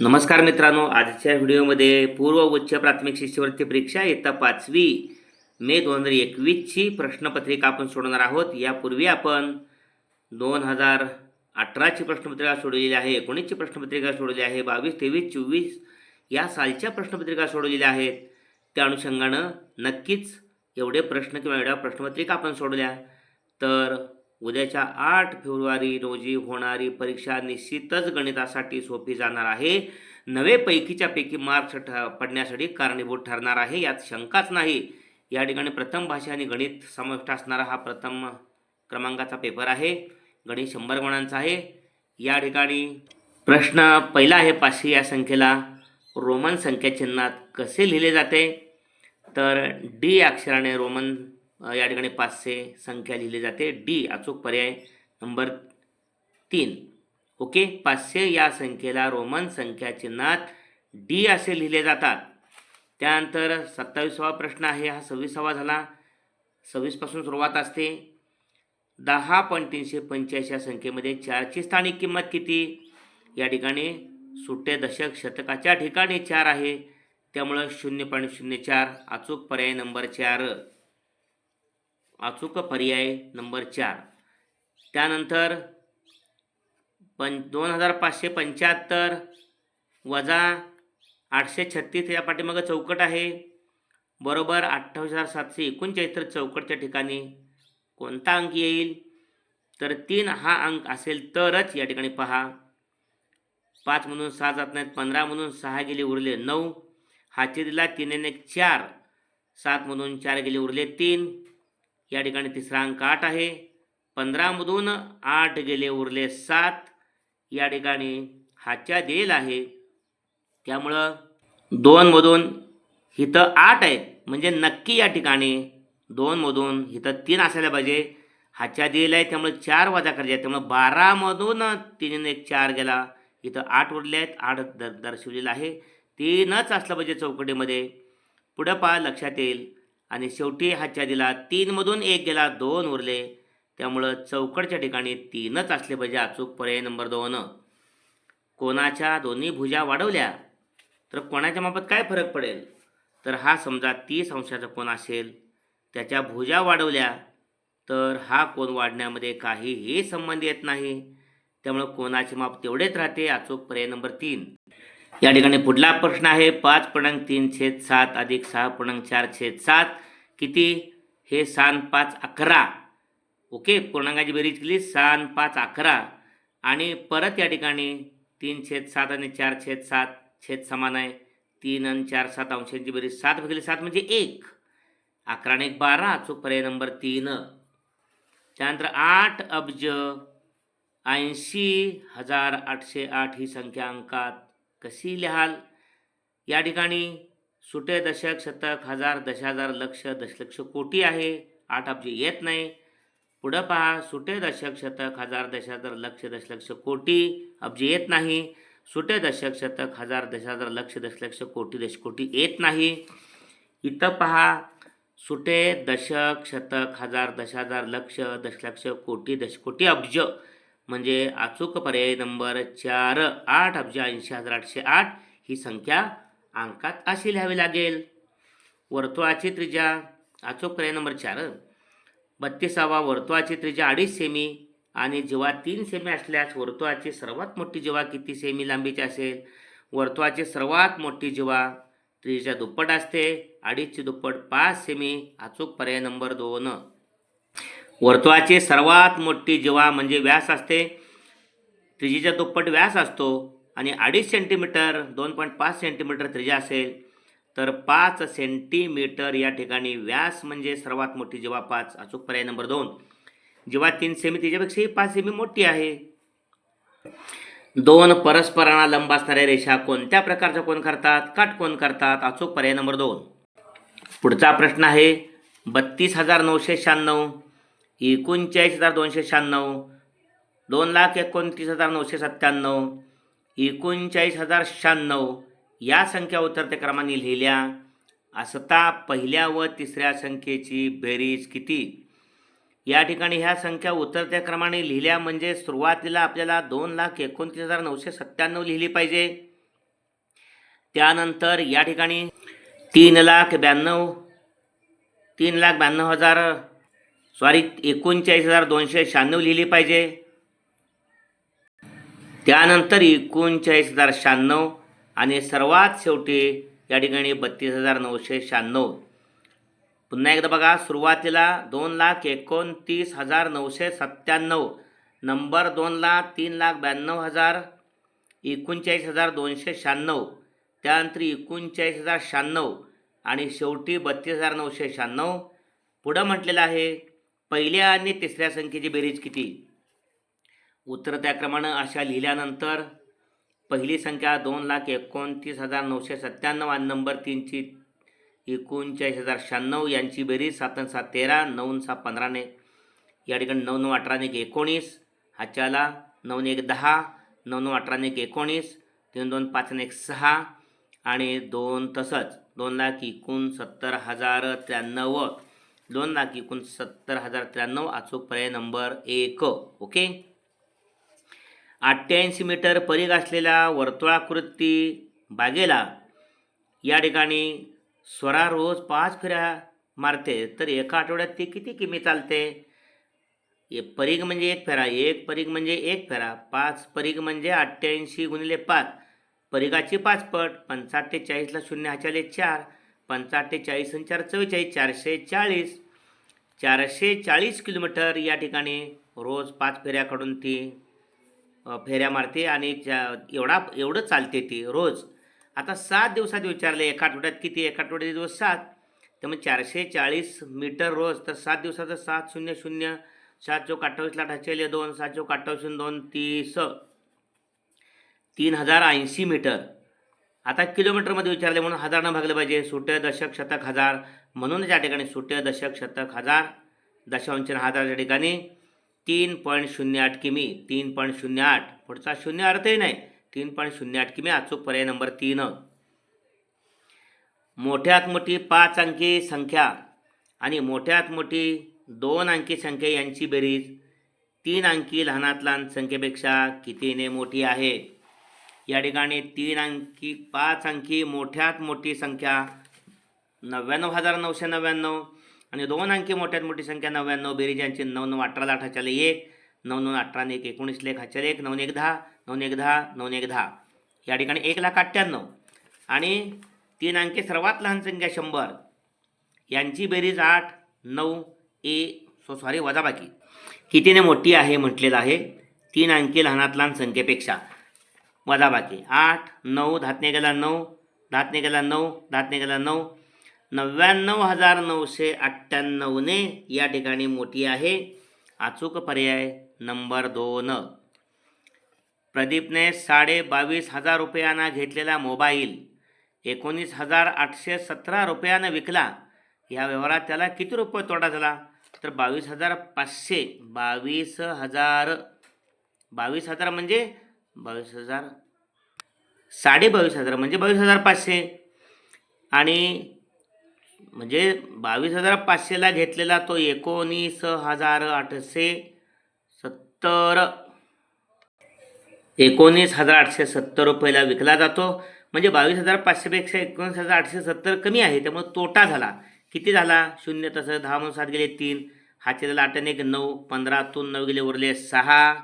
नमस्कार मित्रांनो आजच्या व्हिडिओमध्ये पूर्व उच्च प्राथमिक शिष्यवृत्ती परीक्षा इयत्ता पाचवी मे दोन हजार एकवीसची प्रश्नपत्रिका आपण सोडणार आहोत. यापूर्वी आपण दोन हजार अठराची प्रश्नपत्रिका सोडवलेली आहे एकोणीसची प्रश्नपत्रिका सोडवली आहे बावीस तेवीस चोवीस या सालच्या प्रश्नपत्रिका सोडवलेल्या आहेत. त्या अनुषंगानं नक्कीच एवढे प्रश्न किंवा एवढ्या प्रश्नपत्रिका आपण सोडल्या. तर उद्याच्या आठ फेब्रुवारी रोजी होणारी परीक्षा निश्चितच गणितासाठी सोपी जाणार आहे. नवे पैकीच्या पैकी मार्क्स ठ पडण्यासाठी कारणीभूत ठरणार आहे यात शंकाच नाही. या ठिकाणी प्रथम भाषा आणि गणित समाविष्ट असणारा हा प्रथम क्रमांकाचा पेपर आहे. गणित शंभर गुणांचा आहे. या ठिकाणी प्रश्न पहिला आहे पाचशे या संख्येला. रोमन संख्या चिन्हात कसे लिहिले जाते? तर डी अक्षराने रोमन या ठिकाणी पाचशे संख्या लिहिली जाते. डी अचूक पर्याय. नंबर तीन ओके? पाचशे या संख्येला रोमन संख्या चिन्हात डी असे लिहिले जातात. त्यानंतर सत्तावीसावा प्रश्न आहे. हा सव्वीसावा झाला. सव्वीसपासून सुरुवात असते. दहा पॉईंट तीनशे पंच्याऐंशी या संख्येमध्ये चारची स्थानिक किंमत किती? या ठिकाणी सुट्टे दशक शतकाच्या ठिकाणी चार आहे. त्यामुळं शून्य पॉईंट शून्य चार अचूक पर्याय नंबर चार. अचूक पर्याय नंबर चार. त्यानंतर पं दोन हजार पाचशे पंच्याहत्तर वजा आठशे छत्तीस या पाठीमागं चौकट आहे. बरोबर अठ्ठावीस हजार सातशे एकोणचाळीस तर चौकटच्या ठिकाणी कोणता अंक येईल? तर तीन हा अंक असेल तरच या ठिकाणी पहा. पाच म्हणून सहा जात नाहीत पंधरा म्हणून सहा गेले उरले नऊ. हाती दिला तीन एक चार. सात म्हणून चार गेले उरले तीन. या ठिकाणी तिसरा अंक आठ आहे. पंधरामधून आठ गेले उरले सात. या ठिकाणी हातच्या देल आहे. त्यामुळं दोनमधून इथं आठ आहे. म्हणजे नक्की या ठिकाणी दोनमधून इथं तीन असायला पाहिजे. हातच्या देल आहे त्यामुळे चार वजा करायचे. आहेत त्यामुळे बारामधून तीन एक चार गेला. इथं आठ उरले आहेत आठ दर दर्शवलेलं आहे. तीनच असलं पाहिजे चौकटीमध्ये. पुढं पहा लक्षात येईल. आणि शेवटी हातच्या दिला तीनमधून एक गेला दोन उरले. त्यामुळं चौकटच्या ठिकाणी तीनच असले पाहिजे अचूक पर्याय नंबर दोन. कोणाच्या दोन्ही भुजा वाढवल्या तर कोणाच्या मापात काय फरक पडेल? तर हा समजा तीस अंशाचा कोण असेल. त्याच्या भुजा वाढवल्या तर हा कोण वाढण्यामध्ये काहीही संबंध येत नाही. त्यामुळं कोणाचे माप तेवढेच राहते अचूक पर्याय नंबर तीन. या ठिकाणी पुढला प्रश्न आहे. पाच पूर्णांक तीन छेद सात अधिक सहा पूर्णांक चार छेद सात. किती? हे सान पाच अकरा. ओके पूर्णांकाची बेरीज केली. सान पाच अकरा. आणि परत या ठिकाणी तीन छेद सात आणि चार छेद सात छेद समान आहे. तीन आणि चार सात अंशांची बेरीज. सात भागिले सात म्हणजे एक. अकरा आणि एक बारा अचूक पर्याय नंबर तीन. त्यानंतर आठ अब्ज ऐंशी हजार आठशे आठ ही संख्या अंकात. कशी लिहाल? या ठिकाणी सुटे दशक शतक हजार दश हजार लक्ष दशलक्ष कोटी आहे. आठ अब्ज येत नाही. पुढं पहा सुटे दशक शतक हजार दश हजार लक्ष दशलक्ष कोटी अब्ज येत नाही. सुटे दशक शतक हजार दश हजार लक्ष दशलक्ष कोटी दशकोटी येत नाही. इथं पहा सुटे दशक शतक हजार दश हजार लक्ष दशलक्ष कोटी दशकोटी अब्ज म्हणजे अचूक पर्याय नंबर चार आठ अब्ज ऐंशी हजार आठशे आठ ही संख्या अंकात अशी लिहावी लागेल. वर्तुळाची त्रिज्या अचूक पर्याय नंबर चार. बत्तीसावा वर्तुळाची त्रिज्या अडीच सेमी आणि जेव्हा तीन सेमी असल्यास वर्तुळाची सर्वात मोठी जेव्हा किती सेमी लांबीची असेल? वर्तुळाची सर्वात मोठी जेव्हा त्रिज्या दुप्पट असते. अडीचची दुप्पट पाच सेमी. अचूक पर्याय नंबर दोन. वर्तुळाची सर्वात मोठी जीवा म्हणजे व्यास असते. त्रिजीचा दुप्पट व्यास असतो आणि अडीच सेंटीमीटर दोन पॉईंट पाच सेंटीमीटर त्रिजा असेल. तर पाच सेंटीमीटर या ठिकाणी व्यास म्हणजे सर्वात मोठी जीवा पाच. अचूक पर्याय नंबर दोन. जेव्हा तीन सेमी तिच्यापेक्षाही पाच सेमी मोठी आहे. दोन परस्परांना लंब असणाऱ्या रेषा कोणत्या प्रकारच्या कोण करतात? काटकोन करतात? अचूक पर्याय नंबर दोन. पुढचा प्रश्न आहे बत्तीस हजार नऊशे शहाण्णव. एकोणचाळीस हजार दोनशे शहाण्णव दोन लाख एकोणतीस हजार नऊशे सत्त्याण्णव एकोणचाळीस हजार शहाण्णव या संख्या उतरत्या क्रमाने लिहिल्या. असता पहिल्या व तिसऱ्या संख्येची बेरीज किती? या ठिकाणी ह्या संख्या उतरत्या क्रमाने लिहिल्या म्हणजे सुरुवातीला आपल्याला दोन लाख एकोणतीस हजार नऊशे सत्त्याण्णव लिहिली पाहिजे. त्यानंतर या ठिकाणी तीन लाख ब्याण्णव तीन लाख ब्याण्णव हजार सॉरी एकोणचाळीस हजार दोनशे शहाण्णव लिहिली पाहिजे. त्यानंतर एकोणचाळीस हजार शहाण्णव आणि सर्वात शेवटी या ठिकाणी बत्तीस हजार नऊशे शहाण्णव. पुन्हा एकदा बघा सुरुवातीला दोन लाख एकोणतीस हजार नऊशे सत्त्याण्णव नंबर दोनला तीन लाख ब्याण्णव हजार एकोणचाळीस हजार दोनशे शहाण्णव त्यानंतर एकोणचाळीस हजार शहाण्णव आणि शेवटी बत्तीस हजार नऊशे शहाण्णव. पुढं म्हटलेलं आहे पहिल्या आणि तिसऱ्या संख्येची बेरीज किती? उत्तर त्याक्रमानं अशा लिहिल्यानंतर पहिली संख्या दोन लाख एकोणतीस हजार नऊशे सत्त्याण्णव आणि नंबर तीनची एकोणचाळीस हजार शहाण्णव यांची बेरीज सात सात तेरा नऊ सहा पंधराने या ठिकाणी नऊ नऊ अठराने एक एकोणीस हाच्याला नऊ एक दहा नऊ नऊ अठराने एक एकोणीस तीन दोन पाच एक सहा आणि दोन तसंच दोन लाख एकोणसत्तर हजार त्र्याण्णव. दोन लाख एकोणसत्तर हजार त्र्याण्णव अचूक पर्याय नंबर एक. ओके? अठ्ठ्याऐंशी मीटर परीघ असलेल्या वर्तुळाकृती बागेला या ठिकाणी स्वरा रोज पाच फेऱ्या मारते. तर एका आठवड्यात ती किती किमी चालते? ए परीघ म्हणजे एक फेरा एक परीघ म्हणजे एक फेरा पाच परीघ म्हणजे अठ्ठ्याऐंशी गुणिले पाच. परीघाची पाच पट पंचाअठ्ठेचाळीसला शून्य हाच्याले चार पंचाअठ्ठेचाळीस आणि चार चव्वेचाळीस चारशे चाळीस. चारशे चाळीस किलोमीटर या ठिकाणी रोज पाच फेऱ्या काढून ती फेऱ्या मारते आणि ज्या एवढा एवढं चालते ती रोज. आता सात दिवसात विचारले एका आठवड्यात किती एका आठवड्याचे दिवस सात? त्यामुळे चारशे चाळीस मीटर रोज तर सात दिवसाचं सात शून्य शून्य सात चौक अठ्ठावीसला ढाचेले दोन सात चौक अठ्ठावीस शून्य दोन तीस तीन हजार ऐंशी मीटर. आता किलोमीटरमध्ये विचारले म्हणून हजारनं भागलं पाहिजे. सुटे दशक शतक हजार. म्हणून या ठिकाणी सुट्य दशक शतक हजार दशांश हजारच्या ठिकाणी तीन पॉईंट शून्य आठ किमी तीन पॉईंट शून्य आठ. पुढचा शून्य अर्थही नाही. तीन पॉईंट शून्य आठ किमी अचूक पर्याय नंबर तीन. मोठ्यात मोठी पाच अंकी संख्या आणि मोठ्यात मोठी दोन अंकी संख्या यांची बेरीज तीन अंकी लहानात लहान संख्येपेक्षा कितीने मोठी आहे? या ठिकाणी तीन अंकी पाच अंकी मोठ्यात मोठी संख्या नव्याण्णव हजार नऊशे नव्याण्णव आणि दोन अंकी मोठ्यात मोठी संख्या नव्याण्णव. बेरीज यांची नऊ नऊ अठरा लाख हाच्याला एक नऊ नऊ अठरा एक एकोणीस लेख हाच्याला एक नऊ एक दहा नऊ एक दहा नऊ एक दहा. या ठिकाणी एक लाख अठ्ठ्याण्णव. आणि तीन अंकी सर्वात लहान संख्या शंभर. यांची बेरीज आठ नऊ ए सो सॉरी वजाबाकी. कितीने मोठी आहे म्हटलेलं आहे? तीन अंकी लहानात लहान संख्येपेक्षा. वजाबाकी. आठ नऊ धातने गेला नऊ धातने गेला नऊ धातने गेला नऊ नव्याण्णव हजार नऊशे अठ्ठ्याण्णवने या ठिकाणी मोठी आहे. अचूक पर्याय नंबर दोन. प्रदीपने साडे बावीस हजार रुपयांना घेतलेला मोबाईल एकोणीस हजार आठशे सतरा रुपयानं विकला. या व्यवहारात त्याला किती रुपये तोटा झाला? तर बावीस हजार पाचशे बावीस हजार. बावीस हजार म्हणजे बावीस हजार साडे बावीस हजार म्हणजे बावीस हजार पाचशे. आणि म्हणजे बावीस हजार पाचशेला घेतलेला तो एकोणीस हजार आठशे सत्तर. एकोणीस हजार आठशे सत्तर रुपयाला विकला जातो. म्हणजे बावीस हजार पाचशेपेक्षा एकोणीस हजार आठशे सत्तर कमी आहे. त्यामुळे तोटा झाला. किती झाला? शून्य तसं दहा म्हणून सात गेले तीन. हातच्या दिला आठ आणि एक नऊ. पंधरातून नऊ गेले उरले सहा.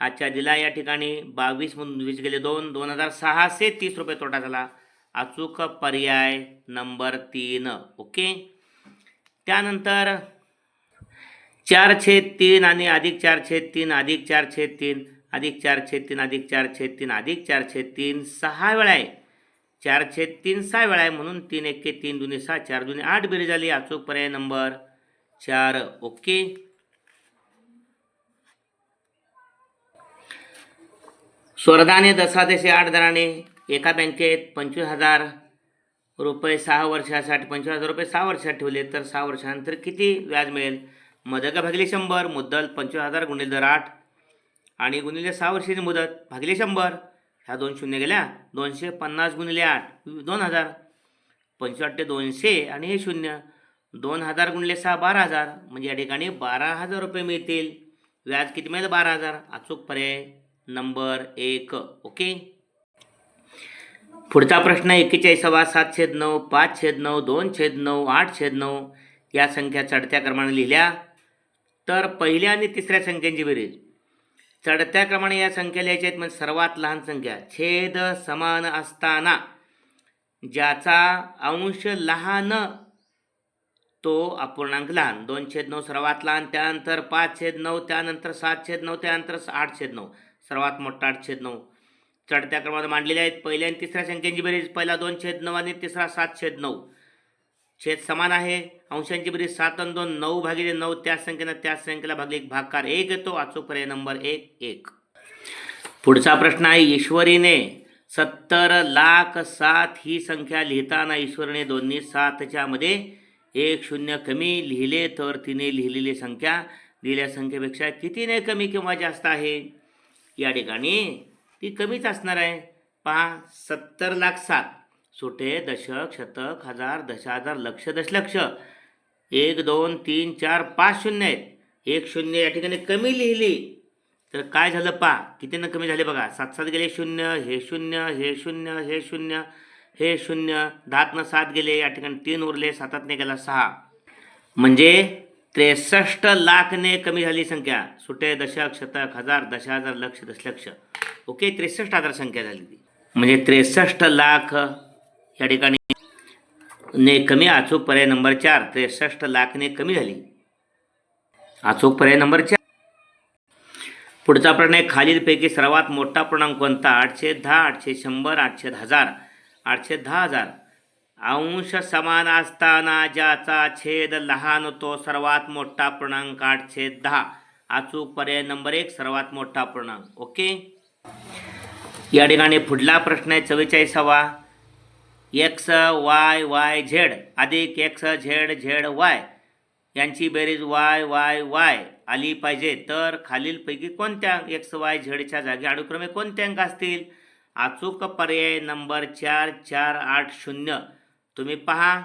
हातच्या दिला या ठिकाणी बावीस म्हणून वीस गेले दोन. दोन हजार सहाशे तीस रुपये तोटा झाला. अचूक पर्याय नंबर तीन ओके? त्यानंतर चार छेद तीन आणि अधिक चार छेद तीन अधिक चार छेद तीन अधिक चार छेद तीन अधिक चार छेद तीन अधिक चार छेद तीन सहा वेळा आहे. चार छेद तीन सहा वेळा आहे म्हणून तीन एके तीन दुनी सहा चार दुनी आठ बेरी झाली. अचूक पर्याय नंबर चार ओके? स्वर्धाने दसादेशे आठ दराने एका बँकेत पंचवीस हजार रुपये सहा वर्षासाठी पंचवीस हजार रुपये सहा वर्षात ठेवले तर सहा वर्षानंतर किती व्याज मिळेल? मदत भागले शंभर? मुद्दल पंचवीस हजार गुणिले दर आठ आणि गुणिले सहा वर्षाची मुदत भागले शंभर. ह्या दोन शून्य गेल्या. दोनशे पन्नास गुणिले आठ दोन हजार. पंचवाट्टे दोनशे आणि हे शून्य. दोन हजार गुणले सहा बारा हजार. म्हणजे या ठिकाणी बारा हजार रुपये मिळतील. व्याज किती मिळेल? बारा हजार. अचूक पर्याय नंबर एक. ओके? पुढचा प्रश्न एकेचाळीसावा सात छेद नऊ पाच छेद नऊ दोन छेद नऊ आठ छेद नऊ या संख्या चढत्या क्रमाने लिहिल्या. तर पहिल्या आणि तिसऱ्या संख्यांची बेरीज. चढत्या क्रमाने या संख्या लिहायच्या आहेत म्हणजे सर्वात लहान संख्या. छेद समान असताना ज्याचा अंश लहान तो अपूर्णांक लहान. दोन छेद नऊ सर्वात लहान त्यानंतर पाच छेद नऊ त्यानंतर सात छेद नऊ त्यानंतर आठ छेद नऊ. सर्वात मोठा आठ छेद नऊ. चढत्या क्रमात मांडलेले आहेत. पहिल्या आणि तिसऱ्या संख्यांची बेरीज पहिला दोन छेद नऊ आणि तिसरा सात छेद नऊ. छेद समान आहे. अंशांची बेरीज सात आणि दोन नऊ भागिले नऊ त्याच संख्येनं त्याच संख्येला भागले एक भागकार एक येतो. अचूक पर्याय नंबर एक एक. पुढचा प्रश्न आहे ईश्वरीने सत्तर लाख सात ही संख्या लिहिताना ईश्वरीने दोन्ही सातच्या मध्ये एक शून्य कमी लिहिले तर तिने लिहिलेली संख्या लिहिल्या संख्येपेक्षा कितीने कमी किंवा जास्त आहे? या ठिकाणी ती कमीच असणार आहे. पहा सत्तर लाख सात. सुटे दशक शतक हजार दश हजार लक्ष दशलक्ष. एक दोन तीन चार पाच शून्य आहेत. एक शून्य या ठिकाणी कमी लिहिली. तर काय झालं पहा कितीनं कमी झाले बघा. सात सात गेले शून्य हे शून्य हे शून्य हे शून्य हे शून्य. दहातनं सात गेले या ठिकाणी तीन उरले सातातने गेला सहा. म्हणजे त्रेसष्ट लाखने कमी झाली संख्या. सुटे दशक शतक हजार दश हजार लक्ष दशलक्ष. ओके त्रेसष्ट हजार संख्या झाली ती. म्हणजे त्रेसष्ट लाख या ठिकाणी ने कमी अचूक पर्याय नंबर चार त्रेसष्ट लाखने कमी झाली. अचूक पर्याय नंबर चार. पुढचा प्रश्न आहे खालीलपैकी सर्वात मोठा पूर्णांक कोणता? आठशे दहा आठशे शंभर आठशे हजार आठशे दहा हजार. अंश समान असताना ज्याचा छेद लहान तो सर्वात मोठा पूर्णांक छेद दहा. अचूक पर्याय नंबर एक सर्वात मोठा पूर्णांक. ओके? या ठिकाणी पुढला प्रश्न आहे चव्वेचाळीसावा. एक्स वाय वाय झेड अधिक एक्स झेड झेड वाय यांची बेरीज वाय वाय वाय आली पाहिजे. तर खालीलपैकी कोणत्या एक्स वाय झेडच्या जागी अनुक्रमे कोणते अंक असतील? अचूक पर्याय नंबर चार चार आठ शून्य. तुम्ही पहा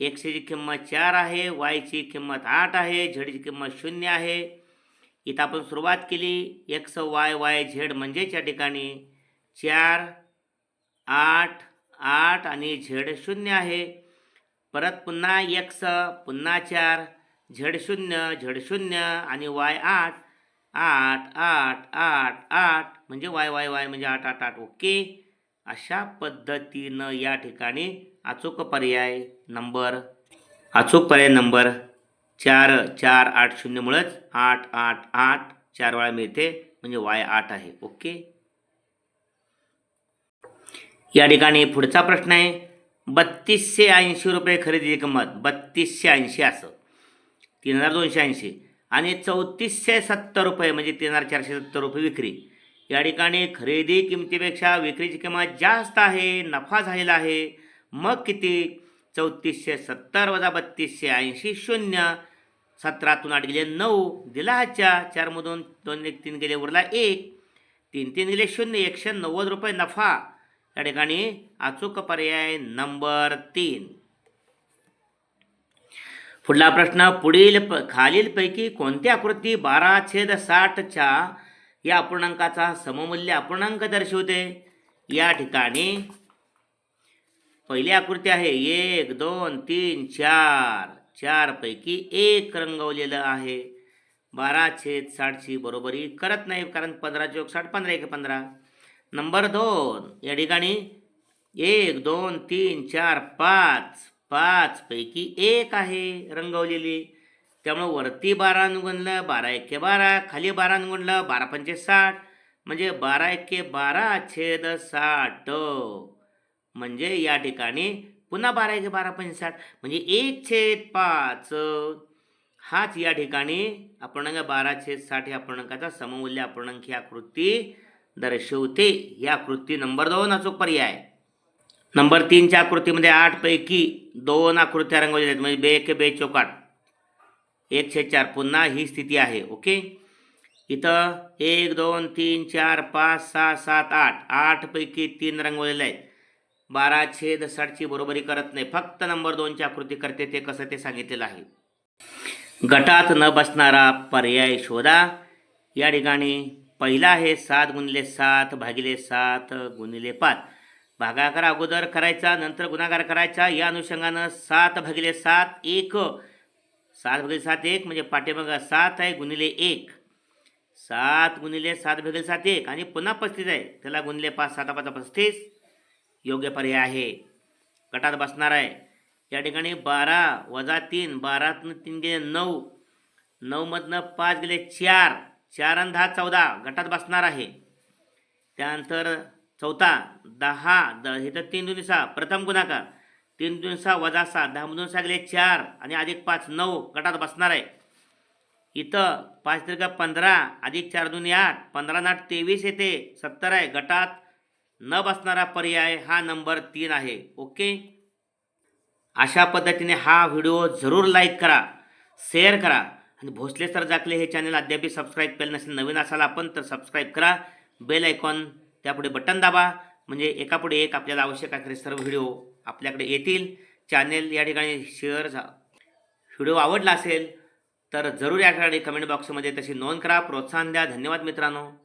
एक्सची किंमत चार आहे वायची किंमत आठ आहे झेडची किंमत शून्य आहे. इथं आपण सुरुवात केली एक्स वाय वाय झेड म्हणजेच या ठिकाणी चार आठ आठ आणि झेड शून्य आहे. परत पुन्हा एक्स पुन्हा चार झेड शून्य झेड शून्य आणि वाय आठ आठ आठ आठ आठ. म्हणजे वाय वाय वाय म्हणजे आठ आठ आठ. ओके? अशा पद्धतीनं या ठिकाणी अचूक पर्याय नंबर अचूक पर्याय नंबर चार चार आठ शून्यमुळंच आठ आठ आठ चार वेळा मिळते म्हणजे वाय आठ आहे. ओके? या ठिकाणी पुढचा प्रश्न आहे. बत्तीसशे ऐंशी रुपये खरेदीची किंमत बत्तीसशे ऐंशी असं. तीन हजार दोनशे ऐंशी. आणि चौतीसशे सत्तर रुपये म्हणजे तीन हजार चारशे सत्तर रुपये विक्री. या ठिकाणी खरेदी किमतीपेक्षा विक्रीची किंमत जास्त आहे नफा झालेला आहे. मग किती चौतीसशे सत्तर वजा बत्तीसशे ऐंशी शून्य. सतरातून आठ गेले नऊ. दिला हातच्या चारमधून दोन एक तीन गेले उरला एक. तीन तीन गेले शून्य. एकशे नव्वद रुपये नफा. या ठिकाणी अचूक पर्याय नंबर तीन. पुढला प्रश्न पुढील प खालीलपैकी कोणती आकृती बारा छेद साठच्या या अपूर्णांकाचा सममूल्य अपूर्णांक दर्शवते. या ठिकाणी पहिली आकृती आहे. एक दोन तीन चार. चारपैकी एक रंगवलेलं आहे. बारा छेद साठची बरोबरी करत नाही कारण पंधरा चोक साठ पंधरा एक पंधरा. नंबर दोन या ठिकाणी एक दोन तीन चार पाच. पाचपैकी एक आहे रंगवलेली. त्यामुळं वरती बारा गुणलं बारा एके बारा खाली बारा गुणलं बारा पंचे साठ. म्हणजे बारा एके बारा छेद साठ. म्हणजे या ठिकाणी पुन्हा बारा एके बारा पंचे साठ. म्हणजे एक छेद पाच. हाच या ठिकाणी अपूर्णांक बारा छेद साठ या अपूर्णांकाचा सममूल्य अपूर्णांक ही आकृती दर्शवते. ही आकृती नंबर दोन अचूक पर्याय. नंबर तीनच्या आकृतीमध्ये आठपैकी दोन आकृत्या रंगवलेल्या आहेत. म्हणजे बे एक बे चौकाट एक छेद चार पुन्हा ही स्थिती आहे ओके? इथं एक दोन तीन चार पाच सहा सात आठ. आठपैकी तीन रंगवलेले आहेत. बारा छेद साठची बरोबरी करत नाही. फक्त नंबर दोनची आकृती करते ते कसं ते सांगितलेलं आहे. गटात न बसणारा पर्याय शोधा. या ठिकाणी पहिला आहे सात गुणिले सात भागिले सात गुणिले पाच. भागाकार अगोदर करायचा नंतर गुणाकार करायचा. या अनुषंगानं सात भागिले सात एक सात भागिले सात एक म्हणजे पाठीमागा सात आहे गुणिले एक. सात गुणिले सात भागिले सात एक आणि पुन्हा पस्तीस आहे. त्याला गुणिले पाच सात पाच पस्तीस. योग्य पर्याय आहे. गटात बसणार आहे. या ठिकाणी बारा वजा तीन बारातनं तीन गेले नऊ. नऊमधनं पाच गेले चार. चार आणि दहा चौदा. गटात बसणार आहे. त्यानंतर चौथा दहा द हे तर तीन दोन्ही सहा. प्रथम गुणाकार. तीन दोन सहा वजा सहा दहामधून सहा गेले चार आणि अधिक पाच नऊ गटात बसणार आहे. इथं पाच त्रिका पंधरा अधिक चार दोन्ही आठ पंधरा नाट तेवीस येते सत्तर आहे. गटात न बसणारा पर्याय हा नंबर तीन आहे. ओके? अशा पद्धतीने हा व्हिडिओ जरूर लाईक करा शेअर करा आणि भोसले सर जाकले हे चॅनल अद्याप सबस्क्राईब केलं नसेल नवीन असाल आपण तर सबस्क्राईब करा. बेल आयकॉन त्यापुढे बटन दाबा. म्हणजे एकापुढे एक आपल्याला आवश्यक असणारे सर्व व्हिडिओ आपल्याकडे येतील. चॅनेल या ठिकाणी शेअर झा व्हिडिओ आवडला असेल तर जरूर या ठिकाणी कमेंट बॉक्समध्ये तशी नोंद करा. प्रोत्साहन द्या. धन्यवाद मित्रांनो.